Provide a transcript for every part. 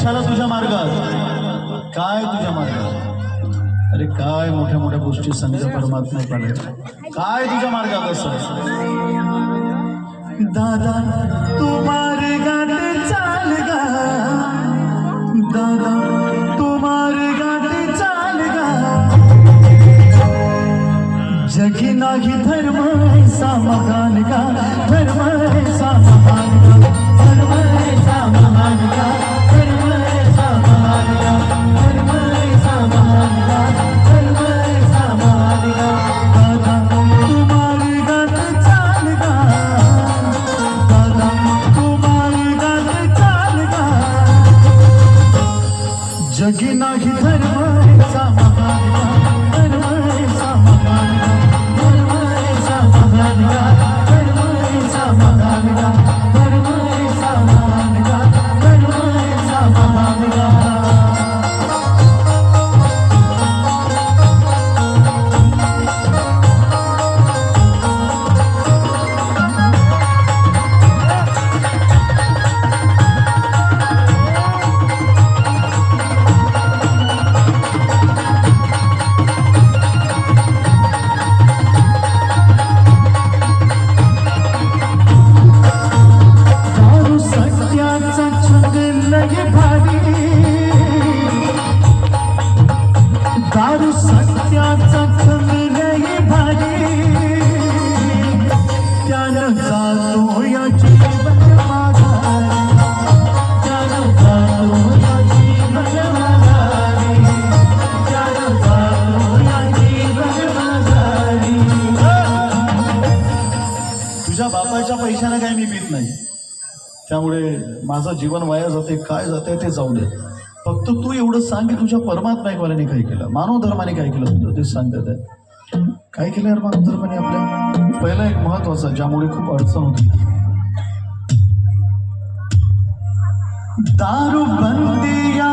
कशाला तुझ्या मार्गात? काय तुझ्या मार्गात? अरे काय मोठ्या मोठ्या गोष्टी संघ परमात्मा पडे काय तुझ्या मार्गात असं? दादा तू मार्गात चाल गा. दादा तू मार्गात चाल गा. जगी नाही धर्म समाधान का दारू सत्याचा छंद लय भारी. त्यानं जातो या जीवन माघारी. त्यानं जातो या जीवन माघारी. त्यानं जातो या जीवन माघारी. तुझ्या बापाच्या पैशाने काय मी पित नाही. त्यामुळे माझं जीवन वाया जाते काय जाते ते जाऊ दे. फक्त तू एवढं सांग की तुझ्या परमात्माईकवाल्याने काय केलं मानव धर्माने काय केलं तुझं ते सांगत आहे काय केलं यार मानव धर्माने आपल्या? पहिला एक महत्त्वाचा ज्यामुळे खूप अडचण होती. दारू बंदी या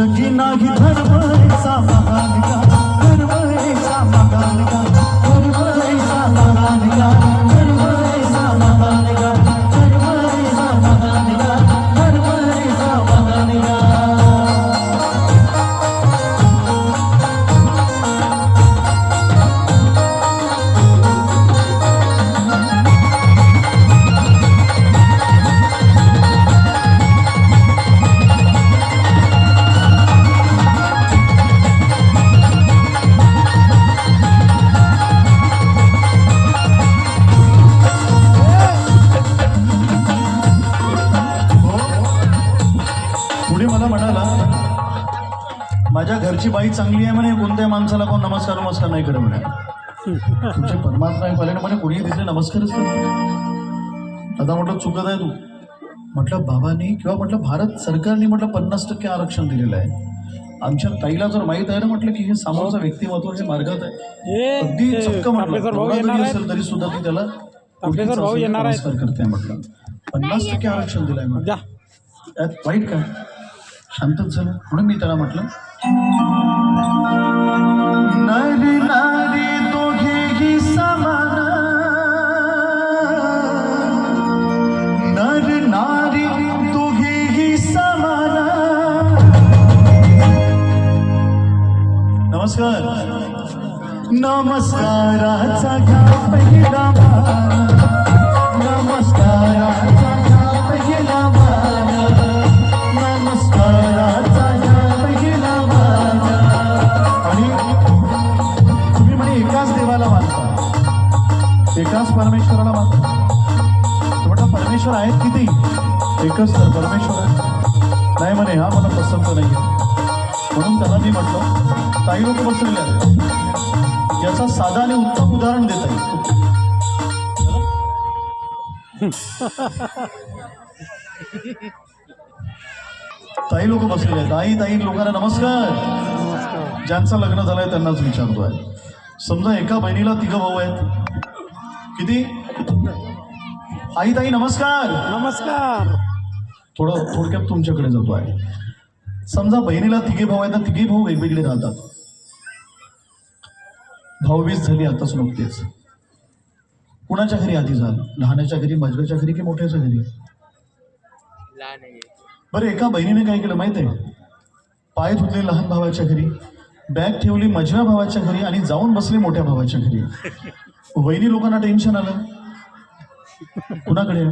जगी नाही धर्म ऐसा महान का धर्म ऐसा महान का घरची बाई चांगली आहे म्हणे कोणत्या माणसाला कोण नमस्कार नमस्कार नाही करे म्हणे. तुमचे परमात्मा आहे पाल्याने म्हणे कोणी तिथे नमस्कारच करत आता म्हटलं चुकत आहे तू. म्हटलं बाबांनी किंवा म्हटलं भारत सरकारने म्हटलं पन्नास टक्के आरक्षण दिलेलं आहे. आमच्या ताईला जर माहीत आहे ना म्हटलं की हे समोरचं व्यक्तिमत्व हे मार्गात आहे. अगदी चक्क म्हटलं असेल तरी सुद्धा ती त्याला. नमस्कार करते म्हटलं. पन्नास टक्के आरक्षण दिलंय म्हटलं. त्यात वाईट काय? शांतच झालं. म्हणून मी त्याला म्हटलं नारी नमस्कार. नमस्काराचा घ्या पहिला नमस्काराचा एकाच परमेश्वराला मानता म्हटलं परमेश्वर आहेत किती? एकच तर परमेश्वर आहे. नाही म्हणे हा मला पसंत नाही म्हणून त्याला मी म्हटलं काही लोक बसलेले आहेत. याचा साधा आणि उत्तम उदाहरण देता येईल ताई लोक बसलेले आहेत. आई ताई लोकांना नमस्कार. ज्यांचं लग्न झालंय त्यांनाच विचारतोय. समजा एका बहिणीला तिघं भाऊ आहेत. किती? आई ताई नमस्कार. नमस्कार. थोडं थोडक्यात तुमच्याकडे जातो आहे. समजा बहिणीला तिघे भाऊ आहेत ना तिघे भाऊ वेगवेगळे राहतात. भाऊबीज झाली आताच नुकतेच. कुणाच्या घरी आधी झालं? लहानाच्या घरी मजव्याच्या घरी की मोठ्याच्या घरी? बरं एका बहिणीने काय केलं माहिती आहे? पाय धुतले लहान भावाच्या घरी बॅग ठेवली मजव्या भावाच्या घरी आणि जाऊन बसले मोठ्या भावाच्या घरी. वहिनी लोकांना टेन्शन आलं. कुणाकडे?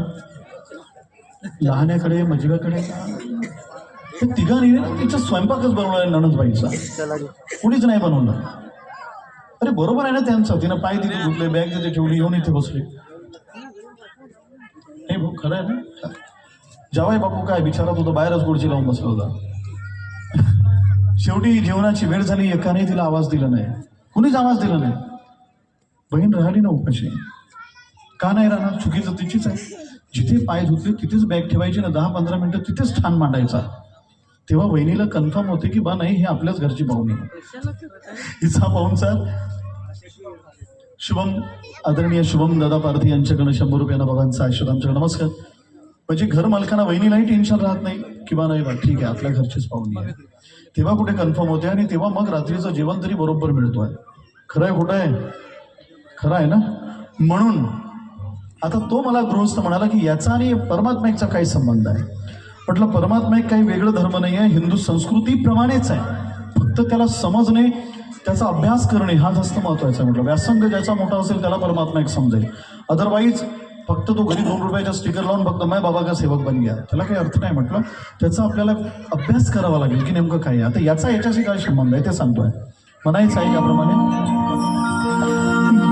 लहान्याकडे मजव्याकडे? ते तिघांनी तिचा स्वयंपाकच बनवला आहे नणदबाईचा कुणीच नाही बनवलं. अरे बरोबर आहे ना त्यांचं. तिनं पाय तिथे धुतले बॅग तिथे ठेवली येऊन इथे बसले. नाही भाऊ खरं आहे ना? जावाय बापू काय बिचारा होतो बाहेरच गुडची लावून बसला होता. शेवटी जेवणाची वेळ झाली एकाने तिला आवाज दिला नाही. कुणीच आवाज दिला नाही. बहीण राहिली ना उपाशी. का नाही राहणार? चुकीचं तिचीच आहे. जिथे पाय धुतले तिथेच बॅग ठेवायची ना दहा पंधरा मिनटं तिथेच ठाण मांडायचा. तेव्हा वहिनीला कन्फर्म होते की बा नाही हे आपल्याच घरची पाहुणी आहे. हिचा सर शुभम आदरणीय शुभम दादा पारधी यांच्याकडे शंभर रुपयाला बाबांचा आशीर्वाद आमच्याकडे नमस्कार. म्हणजे घर मालकांना वहिनीलाही टेन्शन राहत नाही. किंवा नाही बा ठीक आहे आपल्या घरचीच पाहुणी आहे. तेव्हा कुठे कन्फर्म होते आणि तेव्हा मग रात्रीचं जेवण तरी बरोबर मिळतो आहे खरं आहे खोटं आहे खरं आहे ना? म्हणून आता तो मला गृहस्थ म्हणाला की याचा आणि परमात्म्याचा काही संबंध आहे. म्हटलं परमात्मा एक काही वेगळं धर्म नाही आहे हिंदू संस्कृतीप्रमाणेच आहे. फक्त त्याला समजणे त्याचा अभ्यास करणे हा जास्त महत्त्वाचा आहे. म्हटलं व्यासंग ज्याचा मोठा असेल त्याला परमात्मा एक समजेल. अदरवाईज फक्त तो घरी दोन रुपयाचा स्टिकर लावून फक्त मैं बाबा का सेवक बन गया. त्याला काही अर्थ नाही म्हटलं. त्याचा आपल्याला अभ्यास करावा लागेल की नेमकं काय आहे. आता याचा याच्याशी काय संबंध आहे ते सांगतोय. म्हणायचं आहे त्याप्रमाणे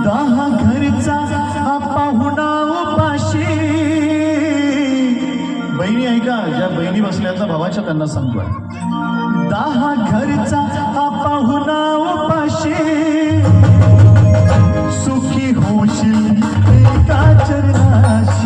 दहा घरचा हा पाहुणा उपाशी बहिणी ऐका ज्या बहिणी बसल्याचा भावाच्या त्यांना सांगतोय दहा घरचा हा पाहुणा उपाशी सुखी होशील एका चरणाशी.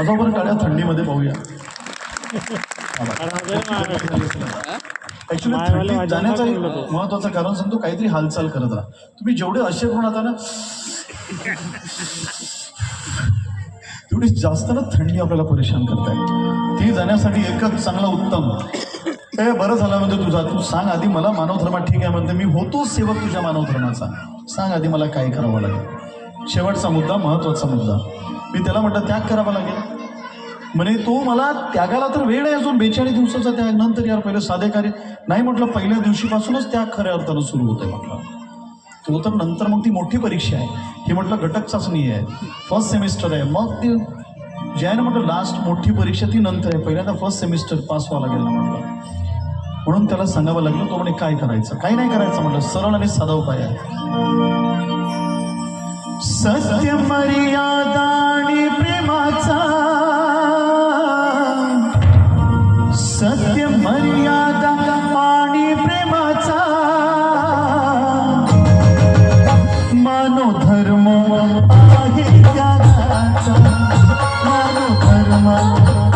ताजावर काळ्या थंडीमध्ये पाहूया. ऍक्च्युली थंडीत जाण्याचं एक. महत्वाचं कारण सांगतो काहीतरी हालचाल करत राहा. तुम्ही जेवढे असे करून आता ना तेवढी जास्त ना थंडी आपल्याला परेशान करताय. ती जाण्यासाठी एकच चांगला उत्तम. हे बरं झालं म्हणजे तुझा. तू सांग आधी मला मानव धर्मात ठीक आहे म्हणते. मी होतो सेवक तुझ्या मानव धर्माचा सांग आधी मला काय करावं लागेल. शेवटचा मुद्दा महत्त्वाचा मुद्दा. मी त्याला म्हटलं त्याग करावा लागेल. म्हणे तो मला त्यागाला तर वेळ आहे अजून. बेचाळीस दिवसाचा त्याग नंतर यार पहिले साधे कार्य. नाही म्हटलं पहिल्या दिवशीपासूनच त्याग खऱ्या अर्थानं सुरू होतोय म्हटलं. तो तर नंतर मग ती मोठी परीक्षा आहे. हे म्हटलं घटक चाचणी आहे. फर्स्ट सेमिस्टर आहे. मग ती जे आहे ना म्हटलं लास्ट मोठी परीक्षा ती नंतर आहे. पहिल्यांदा फर्स्ट सेमिस्टर पास व्हावं लागेल ना म्हटलं. म्हणून त्याला सांगावं लागलं तो म्हणे काय करायचं? काय नाही करायचं म्हटलं. सरळ आणि साधा उपाय आहे. सत्य मर्यादा Oh.